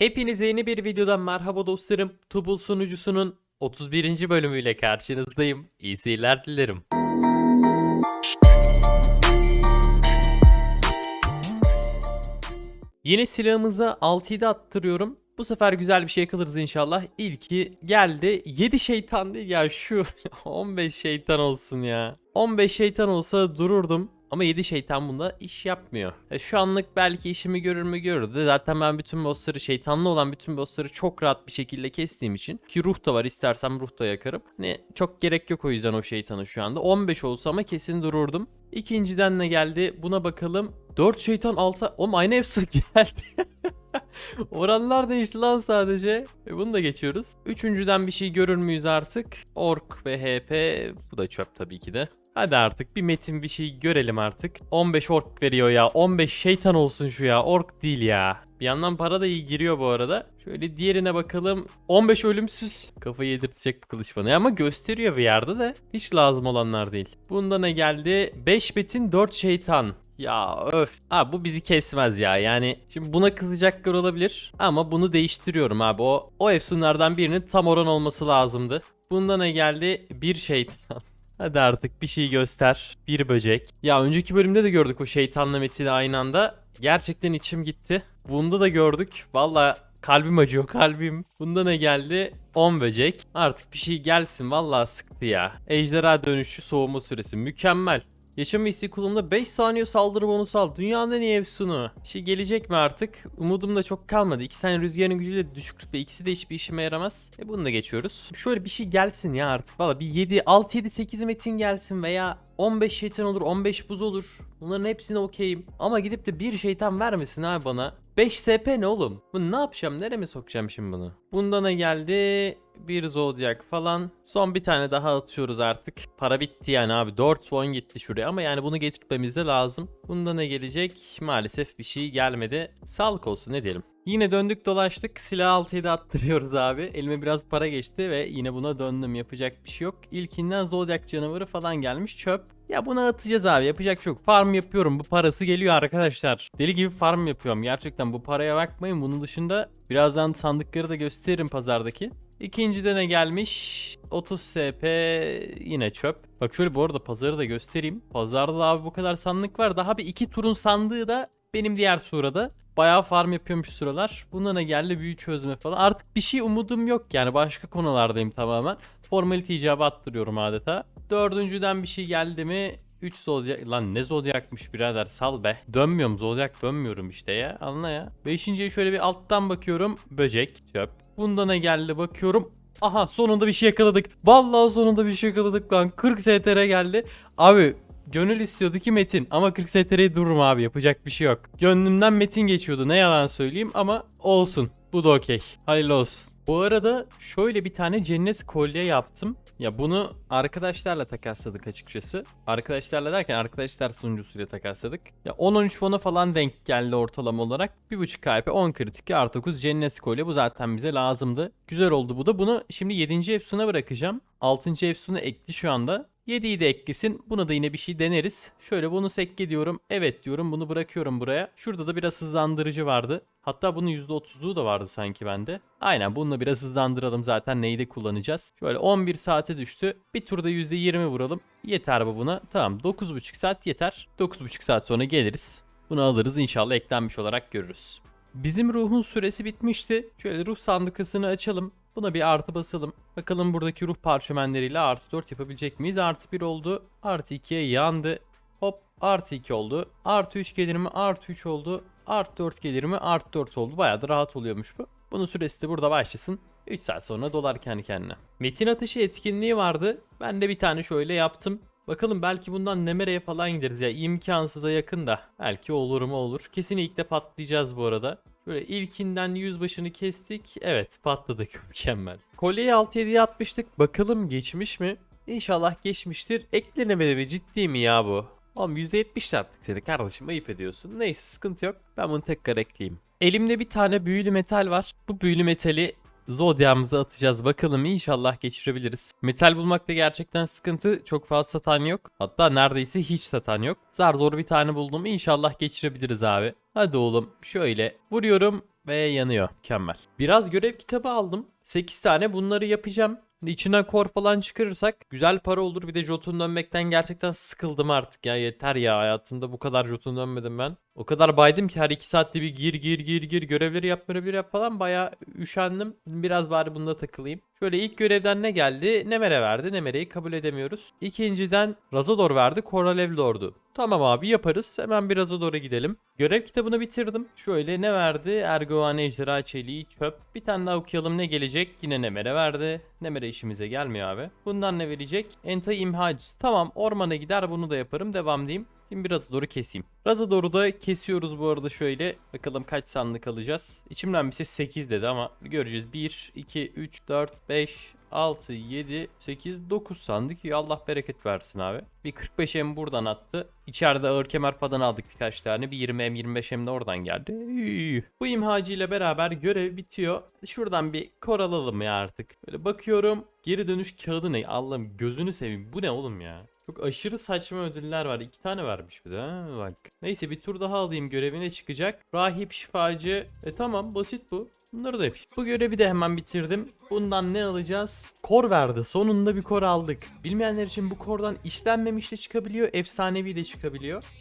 Hepinize yeni bir videodan merhaba dostlarım. Tubul sunucusunun 31. bölümüyle karşınızdayım. İyi seyirler dilerim. Yeni silahımıza 6'yı da attırıyorum. Bu sefer güzel bir şey yakalarız inşallah. İlki geldi. 7 şeytan değil ya şu 15 şeytan olsun ya. 15 şeytan olsa dururdum. Ama 7 şeytan bunda iş yapmıyor. E, şu anlık belki işimi görür mü görürdü. Zaten ben bütün bossları şeytanlı olan bütün bossları çok rahat bir şekilde kestiğim için. Ki ruh da var istersem ruh da yakarım. Hani çok gerek yok o yüzden o şeytanı şu anda. 15 olsa ama kesin dururdum. İkinciden ne geldi buna bakalım. 4 şeytan 6. Oğlum aynı hepsi geldi. Oranlar değişti lan sadece. E bunu da geçiyoruz. Üçüncüden bir şey görür müyüz artık? Ork ve HP. Bu da çöp tabii ki de. Hadi artık bir metin bir şey görelim artık. 15 ork veriyor ya. 15 şeytan olsun şu ya. Ork değil ya. Bir yandan para da iyi giriyor bu arada. Şöyle diğerine bakalım. 15 ölümsüz. Kafayı yedirtecek bu kılıç bana. Ama gösteriyor bir yerde de. Hiç lazım olanlar değil. Bunda ne geldi? 5 metin 4 şeytan. Ya öf. Abi bu bizi kesmez ya. Yani şimdi buna kızacaklar olabilir. Ama bunu değiştiriyorum abi. O, o efsunlardan birinin tam oran olması lazımdı. Bunda ne geldi? Bir şeytan. Hadi artık bir şey göster. Bir böcek. Ya önceki bölümde de gördük o şeytanla metini aynı anda. Gerçekten içim gitti. Bunda da gördük. Valla kalbim acıyor kalbim. Bunda ne geldi? 10 böcek. Artık bir şey gelsin. Valla sıktı ya. Ejderha dönüşü soğuma süresi. Mükemmel. Yaşam isteği kullanımda 5 saniye saldırı bonusu al. Dünyanın en iyi efsunu. Şey gelecek mi artık? Umudum da çok kalmadı. 2 saniye rüzgarın gücüyle düşük rütbe. İkisi de hiçbir işime yaramaz. E bunu da geçiyoruz. Şöyle bir şey gelsin ya artık. Valla bir 7, 6, 7, 8 metin gelsin veya 15 şeytan olur, 15 buz olur. Bunların hepsine okeyim. Ama gidip de bir şeytan vermesin abi bana. 5 SP ne oğlum? Bunu ne yapacağım? Nereye sokacağım şimdi bunu? Bunda ne geldi? Bir zodyak falan. Son bir tane daha atıyoruz artık. Para bitti yani abi. 4 won gitti şuraya ama yani bunu getirmemiz de lazım. Bunda ne gelecek? Maalesef bir şey gelmedi. Sağlık olsun ne diyelim. Yine döndük dolaştık. Silah altıyı da attırıyoruz abi. Elime biraz para geçti ve yine buna döndüm. Yapacak bir şey yok. İlkinden zodyak canavarı falan gelmiş. Çöp. Ya buna atacağız abi. Yapacak yok. Farm yapıyorum. Bu parası geliyor arkadaşlar. Deli gibi farm yapıyorum. Gerçekten bu paraya bakmayın. Bunun dışında birazdan sandıkları da gösteririm pazardaki. İkincide ne gelmiş? 30 SP yine çöp. Bak şöyle bu arada pazarı da göstereyim. Pazarda da abi bu kadar sandık var. Daha bir iki turun sandığı da benim diğer surada. Bayağı farm yapıyormuş sıralar. Buna ne geldi? Büyü çözme falan. Artık bir şey umudum yok yani. Başka konulardayım tamamen. Formalite icabı attırıyorum adeta. Dördüncüden bir şey geldi mi? 3 zodyak lan ne zodyakmış birader sal be. Dönmüyorum zodyak dönmüyorum işte ya anla ya. Beşinciye şöyle bir alttan bakıyorum. Böcek çöp. Bunda ne geldi bakıyorum. Aha sonunda bir şey yakaladık. Vallahi sonunda bir şey yakaladık lan. 40 STR geldi. Abi Gönül istiyordu ki Metin ama 40 STR'ye dururum abi yapacak bir şey yok. Gönlümden Metin geçiyordu ne yalan söyleyeyim ama olsun. Bu da okey. Hayırlı olsun. Bu arada şöyle bir tane cennet kolye yaptım. Ya bunu arkadaşlarla takasladık açıkçası. Arkadaşlarla derken arkadaşlar sunucusuyla takasladık. Ya 10-13 fona falan denk geldi ortalama olarak. 1.5 KP 10 kritik artı 9 cennet kolye bu zaten bize lazımdı. Güzel oldu bu da. Bunu şimdi 7. Efsun'a bırakacağım. 6. Efsun'u ekli şu anda. 7'yi de eklesin. Buna da yine bir şey deneriz. Şöyle bunu sekke diyorum. Evet diyorum. Bunu bırakıyorum buraya. Şurada da biraz hızlandırıcı vardı. Hatta bunun %30'luğu da vardı sanki bende. Aynen bununla biraz hızlandıralım zaten neyi de kullanacağız. Şöyle 11 saate düştü. Bir turda %20 vuralım. Yeter bu buna. Tamam 9,5 saat yeter. 9,5 saat sonra geliriz. Bunu alırız inşallah eklenmiş olarak görürüz. Bizim ruhun süresi bitmişti. Şöyle ruh sandıkasını açalım. Buna bir artı basalım. Bakalım buradaki ruh parşömenleriyle artı 4 yapabilecek miyiz? Artı 1 oldu. Artı 2'ye yandı. Hop artı 2 oldu. Artı 3 gelir mi? Artı 3 oldu. Artı 4 gelir mi? Artı 4 oldu. Bayağı da rahat oluyormuş bu. Bunun süresi de burada başlasın. 3 saat sonra dolar kendi kendine. Metin ateşi etkinliği vardı. Ben de bir tane şöyle yaptım. Bakalım belki bundan Nemere'ye falan gideriz ya. imkansıza yakın da. Belki olur mu olur. Kesinlikle patlayacağız bu arada. Böyle ilkinden yüzbaşını kestik. Evet patladık mükemmel. Kolyeyi 6-7'ye atmıştık. Bakalım geçmiş mi? İnşallah geçmiştir. Eklenemedi mi? Ciddi mi ya bu? Oğlum %70 attık seni kardeşim ayıp ediyorsun. Neyse sıkıntı yok. Ben bunu tekrar ekleyeyim. Elimde bir tane büyülü metal var. Bu büyülü metali Zodya'mıza atacağız. Bakalım inşallah geçirebiliriz. Metal bulmakta gerçekten sıkıntı. Çok fazla satan yok. Hatta neredeyse hiç satan yok. Zar zor bir tane buldum. İnşallah geçirebiliriz abi. Hadi oğlum şöyle vuruyorum. ve yanıyor. Mükemmel. Biraz görev kitabı aldım. 8 tane bunları yapacağım. İçinden kor falan çıkarırsak güzel para olur. Bir de Jotun dönmekten gerçekten sıkıldım artık ya. Yeter ya hayatımda bu kadar Jotun dönmedim ben. O kadar baydım ki her 2 saatte bir gir gir gir gir görevleri yap bir yap falan bayağı üşendim. Biraz bari bunda takılayım. Şöyle ilk görevden ne geldi? Nemere verdi. Nemere'yi kabul edemiyoruz. İkinciden Razador verdi. Koralev Lord'u. Tamam abi yaparız. Hemen bir Razador'a gidelim. Görev kitabını bitirdim. Şöyle ne verdi? Ergovane Ejderha Çeliği Çöp. Bir tane daha okuyalım ne gelecek? Yine Nemere verdi. Nemere işimize gelmiyor abi. Bundan ne verecek? Enta İmhacız. Tamam ormana gider bunu da yaparım. Devam diyeyim. Şimdi bir Razador'u keseyim. Razador'u da kesiyoruz bu arada şöyle. Bakalım kaç sandık alacağız. İçimden bir ses 8 dedi ama göreceğiz. 1, 2, 3, 4, 5, 6, 7, 8, 9 sandık. Ya Allah bereket versin abi. Bir 45M buradan attı. İçeride ağır kemer falan aldık birkaç tane. Bir 20M 25M de oradan geldi. Bu imhacı ile beraber görev bitiyor. Şuradan bir kor alalım ya artık. Böyle bakıyorum. Geri dönüş kağıdı ne? Allah'ım gözünü seveyim. Bu ne oğlum ya? Çok aşırı saçma ödüller var. İki tane vermiş bir de. Bak. Neyse bir tur daha alayım. Görevine çıkacak. Rahip şifacı. E tamam basit bu. Bunları da yapayım. Bu görevi de hemen bitirdim. Bundan ne alacağız? Kor verdi. Sonunda bir kor aldık. Bilmeyenler için bu kordan işlenmemiş de çıkabiliyor. Efsanevi de çıkabiliyor.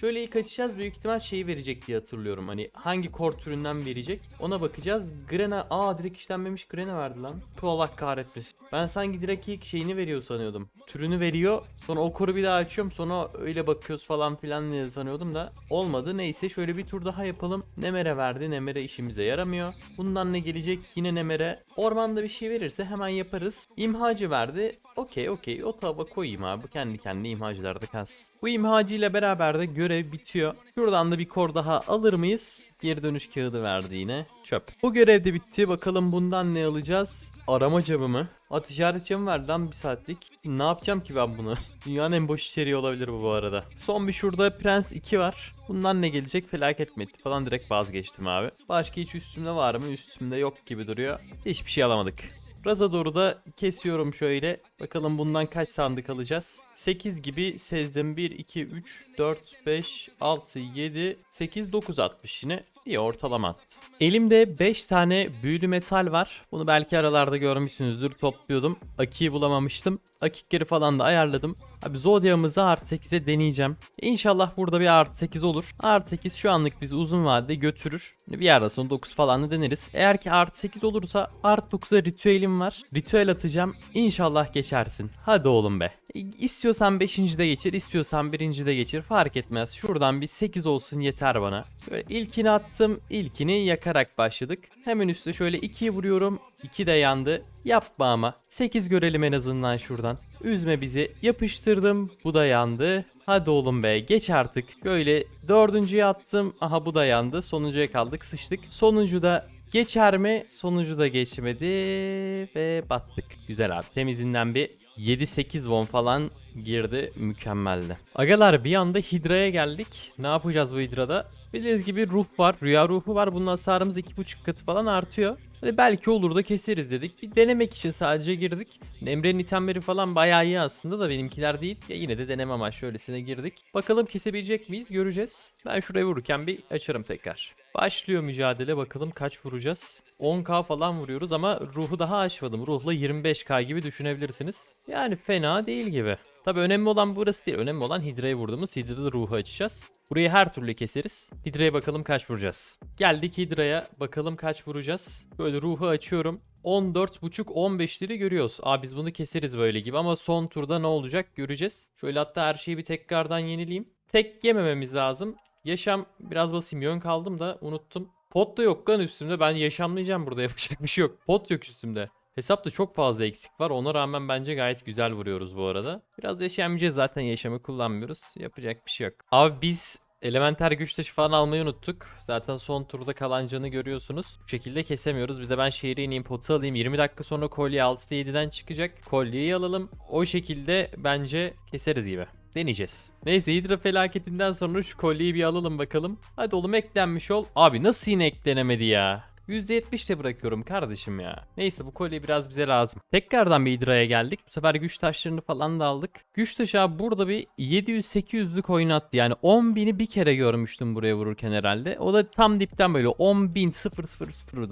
Şöyle ilk açacağız. Büyük ihtimal şeyi verecek diye hatırlıyorum. Hani hangi kor türünden verecek. Ona bakacağız. Grena. Aa direkt işlenmemiş Grena verdi lan. Bu Allah kahretmesin. Ben sanki direkt ilk şeyini veriyor sanıyordum. Türünü veriyor. Sonra o koru bir daha açıyorum. Sonra öyle bakıyoruz falan filan diye sanıyordum da. Olmadı. Neyse şöyle bir tur daha yapalım. Nemere verdi. Nemere işimize yaramıyor. Bundan ne gelecek? Yine Nemere. Ormanda bir şey verirse hemen yaparız. İmhacı verdi. Okey okey. O tava koyayım abi. Kendi kendine imhacılarda kalsın. Bu imhacı ile beraber de görev bitiyor. Şuradan da bir kor daha alır mıyız? Geri dönüş kağıdı verdi yine. Çöp. Bu görev de bitti. Bakalım bundan ne alacağız? Arama camı mı? Aa ticaret camı verdi lan bir saatlik. Ne yapacağım ki ben bunu? Dünyanın en boş içeriği olabilir bu bu arada. Son bir şurada Prens 2 var. Bundan ne gelecek felaket mi etti falan direkt vazgeçtim abi. Başka hiç üstümde var mı? Üstümde yok gibi duruyor. Hiçbir şey alamadık. Razador'u da kesiyorum şöyle. Bakalım bundan kaç sandık alacağız. 8 gibi sezdim. 1, 2, 3, 4, 5, 6, 7, 8, 9 atmış yine. İyi ortalama attı. Elimde 5 tane büyülü metal var. Bunu belki aralarda görmüşsünüzdür. Topluyordum. Aki'yi bulamamıştım. Akikleri falan da ayarladım. Abi Zodiac'ımızı artı 8'e deneyeceğim. İnşallah burada bir artı 8 olur. Artı 8 şu anlık bizi uzun vadede götürür. Bir yerden sonra 9 falan da deneriz. Eğer ki artı 8 olursa artı 9'a ritüelim var. Ritüel atacağım. İnşallah geçersin. Hadi oğlum be. İstiyorsan 5. de geçir, istiyorsan 1. de geçir. Fark etmez. Şuradan bir 8 olsun yeter bana. Böyle ilkini attım. İlkini yakarak başladık. Hemen üstte şöyle 2'yi vuruyorum. 2 de yandı. Yapma ama. 8 görelim en azından şuradan. Üzme bizi. Yapıştırdım. Bu da yandı. Hadi oğlum be geç artık. Böyle dördüncüye attım. Aha bu da yandı. Sonuncuya kaldık sıçtık. Sonuncu da geçer mi? Sonucu da geçmedi ve battık. Güzel abi. Temizinden bir 7-8 won falan girdi. Mükemmeldi. Agalar bir anda Hidra'ya geldik. Ne yapacağız bu Hidra'da? Bildiğiniz gibi ruh var. Rüya ruhu var. Bunun hasarımız 2.5 katı falan artıyor. Hadi belki olur da keseriz dedik. Bir denemek için sadece girdik. Emre'nin itemleri falan bayağı iyi aslında da benimkiler değil. Ya yine de deneme amaçlı şöylesine girdik. Bakalım kesebilecek miyiz göreceğiz. Ben şuraya vururken bir açarım tekrar. Başlıyor mücadele bakalım kaç vuracağız. 10k falan vuruyoruz ama ruhu daha aşmadım. Ruhla 25k gibi düşünebilirsiniz. Yani fena değil gibi. Tabi önemli olan burası değil. Önemli olan Hidra'ya vurduğumuz Hidra'da ruhu açacağız. Burayı her türlü keseriz. Hidra'ya bakalım kaç vuracağız. Geldik Hidra'ya bakalım kaç vuracağız. Böyle ruhu açıyorum. 14.5-15'leri görüyoruz. Aa biz bunu keseriz böyle gibi ama son turda ne olacak göreceğiz. Şöyle hatta her şeyi bir tekrardan yenileyim. Tek yemememiz lazım. Yaşam biraz basayım yön kaldım da unuttum. Pot da yok lan üstümde ben yaşamlayacağım burada yapacak bir şey yok. Pot yok üstümde. Hesapta çok fazla eksik var. Ona rağmen bence gayet güzel vuruyoruz bu arada. Biraz yaşayamayacağız zaten yaşamı kullanmıyoruz. Yapacak bir şey yok. Abi biz elementer güç taşı falan almayı unuttuk. Zaten son turda kalan canı görüyorsunuz. Bu şekilde kesemiyoruz. Bir de ben şehre ineyim potu alayım. 20 dakika sonra kolye 6'da 7'den çıkacak. Kolyeyi alalım. O şekilde bence keseriz gibi. Deneyeceğiz. Neyse Hidra felaketinden sonra şu kolyeyi bir alalım bakalım. Hadi oğlum eklenmiş ol. Abi nasıl yine eklenemedi ya? %70 de bırakıyorum kardeşim ya. Neyse bu kolye biraz bize lazım. Tekrardan bir Hydra'ya geldik. Bu sefer güç taşlarını falan da aldık. Güç taşı abi burada bir 700-800'lük oynattı. Yani 10.000'i bir kere görmüştüm buraya vururken herhalde. O da tam dipten böyle 10.000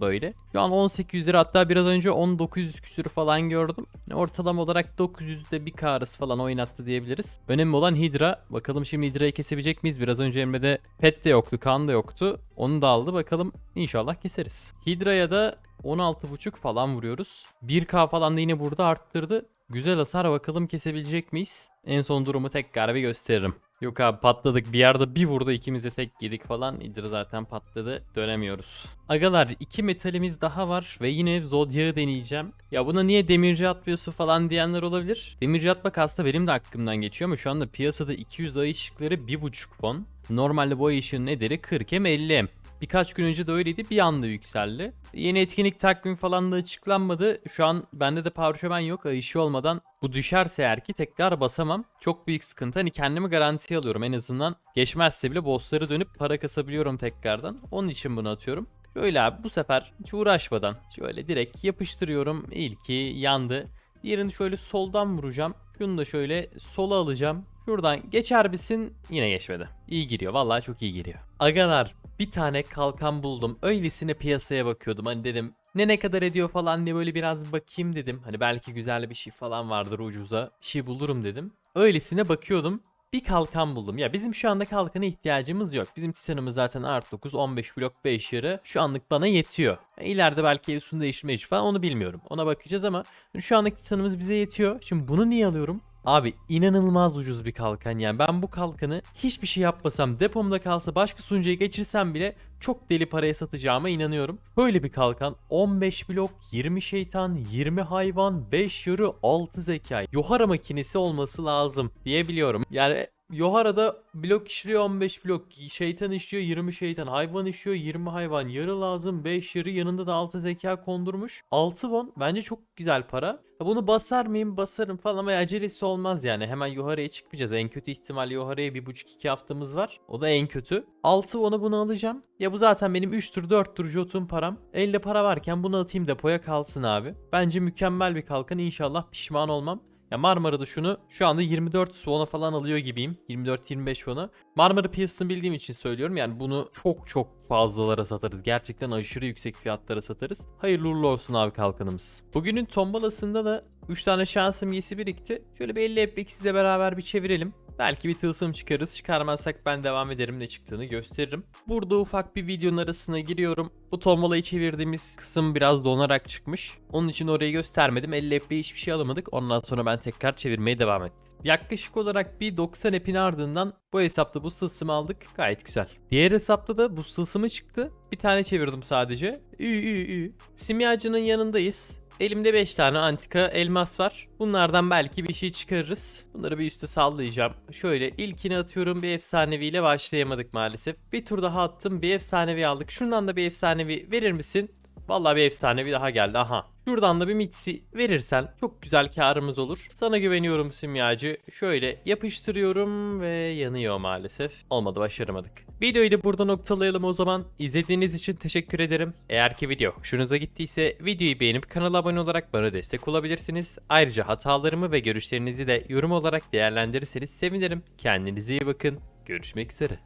böyle. Şu an 1800 lira hatta biraz önce 1900 küsürü falan gördüm. Yani ortalama olarak 900'de bir karıs falan oynattı diyebiliriz. Önemli olan Hydra. Bakalım şimdi Hydra'yı kesebilecek miyiz? Biraz önce Emre'de pet de yoktu, kan da yoktu. Onu da aldı. Bakalım inşallah keseriz. Hydra'ya da 16.5 falan vuruyoruz. 1k falan da yine burada arttırdı. Güzel hasar bakalım kesebilecek miyiz? En son durumu tekrar bir gösteririm. Yok abi patladık bir yerde bir vurdu ikimizi tek yedik falan. Hydra zaten patladı dönemiyoruz. Agalar iki metalimiz daha var ve yine Zodiac'ı deneyeceğim. Ya buna niye demirci atmıyorsun falan diyenler olabilir. Demirci atmak aslında benim de aklımdan geçiyor ama şu anda piyasada 200 ay ışıkları 1.5 fon. Normalde bu ay ışığın nedeni 40M 50M. Birkaç gün önce de öyleydi bir anda yükseldi. Yeni etkinlik takvimi falan da açıklanmadı. Şu an bende de parşömen yok. Ayışı olmadan bu düşerse eğer ki tekrar basamam. Çok büyük sıkıntı. Hani kendimi garantiye alıyorum en azından. Geçmezse bile bossları dönüp para kasabiliyorum tekrardan. Onun için bunu atıyorum. Böyle abi bu sefer hiç uğraşmadan şöyle direkt yapıştırıyorum. İlki yandı. Diğerini şöyle soldan vuracağım. Şunu da şöyle sola alacağım. Şuradan geçer misin? Yine geçmedi. İyi giriyor. Vallahi çok iyi giriyor. Agalar bir tane kalkan buldum. Öylesine piyasaya bakıyordum. Hani dedim ne ne kadar ediyor falan diye böyle biraz bakayım dedim. Hani belki güzel bir şey falan vardır ucuza. Bir şey bulurum dedim. Öylesine bakıyordum. Bir kalkan buldum. Ya bizim şu anda kalkana ihtiyacımız yok. Bizim titanımız zaten art 9, 15 blok 5 yarı. Şu anlık bana yetiyor. E, İleride belki Evsun'da değiştirme falan onu bilmiyorum. Ona bakacağız ama şu anlık titanımız bize yetiyor. Şimdi bunu niye alıyorum? Abi inanılmaz ucuz bir kalkan yani ben bu kalkanı hiçbir şey yapmasam depomda kalsa başka sunucuya geçirsem bile çok deli paraya satacağıma inanıyorum. Böyle bir kalkan 15 blok, 20 şeytan, 20 hayvan, 5 yarı, 6 zeka. Yohara makinesi olması lazım diyebiliyorum. Yani Yohara'da blok işliyor 15 blok, şeytan işliyor 20 şeytan, hayvan işliyor 20 hayvan, yarı lazım 5 yarı yanında da 6 zeka kondurmuş. 6 won bence çok güzel para. Bunu basar mıyım basarım falan ama acelesi olmaz yani hemen Yohara'ya çıkmayacağız. En kötü ihtimal Yohara'ya 1.5-2 haftamız var. O da en kötü. 6 won'a bunu alacağım. Ya bu zaten benim 3 tur 4 tur jotun param. Elde para varken bunu atayım depoya kalsın abi. Bence mükemmel bir kalkan inşallah pişman olmam. Ya Marmara'da şunu şu anda 24 Swan'a falan alıyor gibiyim. 24-25 Swan'a. Marmara piyasasını bildiğim için söylüyorum. Yani bunu çok çok fazlalara satarız. Gerçekten aşırı yüksek fiyatlara satarız. Hayırlı uğurlu olsun abi kalkanımız. Bugünün tombalasında da 3 tane şansım yesi birikti. Şöyle bir 50 epik sizle beraber bir çevirelim. Belki bir tılsım çıkarız. Çıkarmazsak ben devam ederim ne çıktığını gösteririm. Burada ufak bir videonun arasına giriyorum. Bu tombalayı çevirdiğimiz kısım biraz donarak çıkmış. Onun için orayı göstermedim. 50 epiğe hiçbir şey alamadık. Ondan sonra ben tekrar çevirmeye devam ettim. Yaklaşık olarak bir 90 epin ardından bu hesapta bu sılsımı aldık. Gayet güzel. Diğer hesapta da bu sılsımı çıktı. Bir tane çevirdim sadece. Ü ü ü. Simyacının yanındayız. Elimde 5 tane antika elmas var. Bunlardan belki bir şey çıkarırız. Bunları bir üste sallayacağım. Şöyle ilkini atıyorum bir efsaneviyle başlayamadık maalesef. Bir tur daha attım bir efsanevi aldık. Şundan da bir efsanevi verir misin? Vallahi bir efsanevi daha geldi aha. Şuradan da bir mitsi verirsen çok güzel karımız olur. Sana güveniyorum simyacı. Şöyle yapıştırıyorum ve yanıyor maalesef. Olmadı başaramadık. Videoyu da burada noktalayalım o zaman. İzlediğiniz için teşekkür ederim. Eğer ki video hoşunuza gittiyse videoyu beğenip kanala abone olarak bana destek olabilirsiniz. Ayrıca hatalarımı ve görüşlerinizi de yorum olarak değerlendirirseniz sevinirim. Kendinize iyi bakın. Görüşmek üzere.